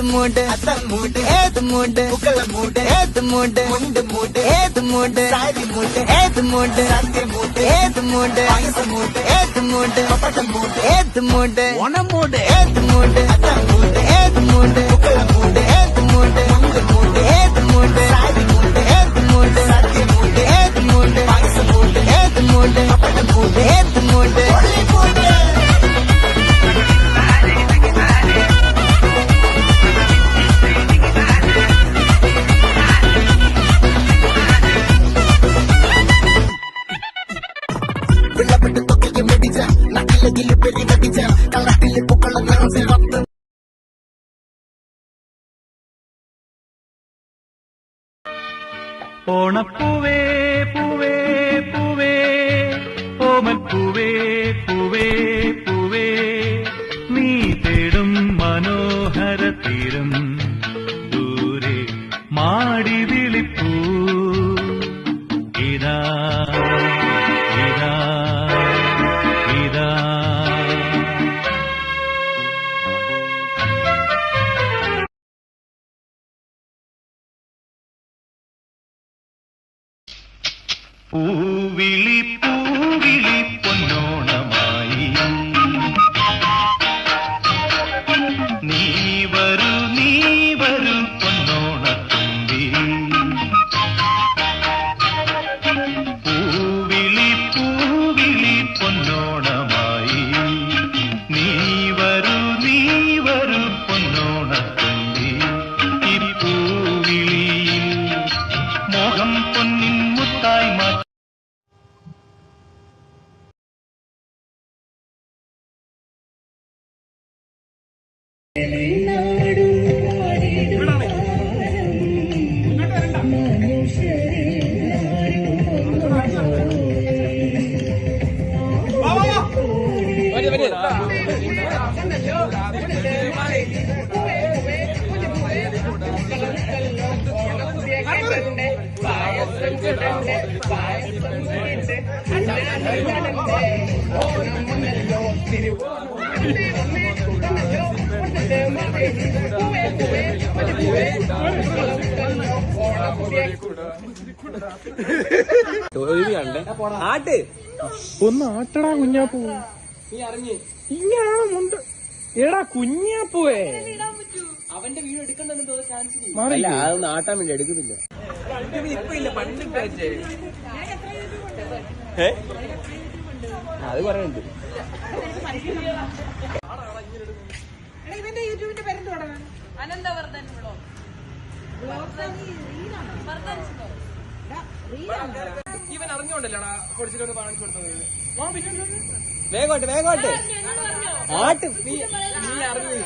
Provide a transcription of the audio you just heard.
ஏது மூடு அசல் மூடு ஏது மூடு புகழ மூடு ஏது மூடு முண்டு மூடு ஏது மூடு சாரி மூடு ஏது மூடு சந்தி மூடு ஏது மூடு அயச மூடு ஏது மூடு பப்பட்ட மூடு ஏது மூடு உன மூடு ஏது மூடு அசல் மூடு ஏது மூடு புகழ மூடு ஏது மூடு முண்டு மூடு ஏது மூடு சாரி மூடு ஏது மூடு சந்தி மூடு ஏது மூடு அயச மூடு ஏது மூடு பப்பட்ட மூடு ஏது നക്കിലെങ്കിൽ പെരി കടിച്ച കള്ളത്തിൽ പൂക്കള നിറം സിറപ്പ് ഓണപ്പൂവേ പൂവേ പൂവേ. ഓമൽ പൂവേ പൂവേ പൂവേ. നീ തേടും മനോഹര തീരം. പൂവിളി ആട്ട്. ഒന്ന് ആട്ടടാ കുഞ്ഞാപ്പൂ. ഇങ്ങനെയാണോ എടാ കുഞ്ഞാപ്പൂവേ. അവന്റെ വീട് എടുക്കണ്ടെന്ന് ചാൻസ് മാറി അല്ല അതൊന്നും ആട്ടാൻ വേണ്ടി എടുക്കുന്നില്ല. ഇപ്പൊ ഇല്ല പണ്ട് അത് പറയുന്നുണ്ട് ഇവന്റെ യൂട്യൂബിന്റെ പേരെന്തോടാ അനന്തവർദ്ധൻ ഇവൻ അറിഞ്ഞോണ്ടല്ലോ കാണിച്ചു കൊടുത്തത്? വേഗോട്ട് വേഗോട്ട്. ആട്ട്. നീ അറിഞ്ഞു.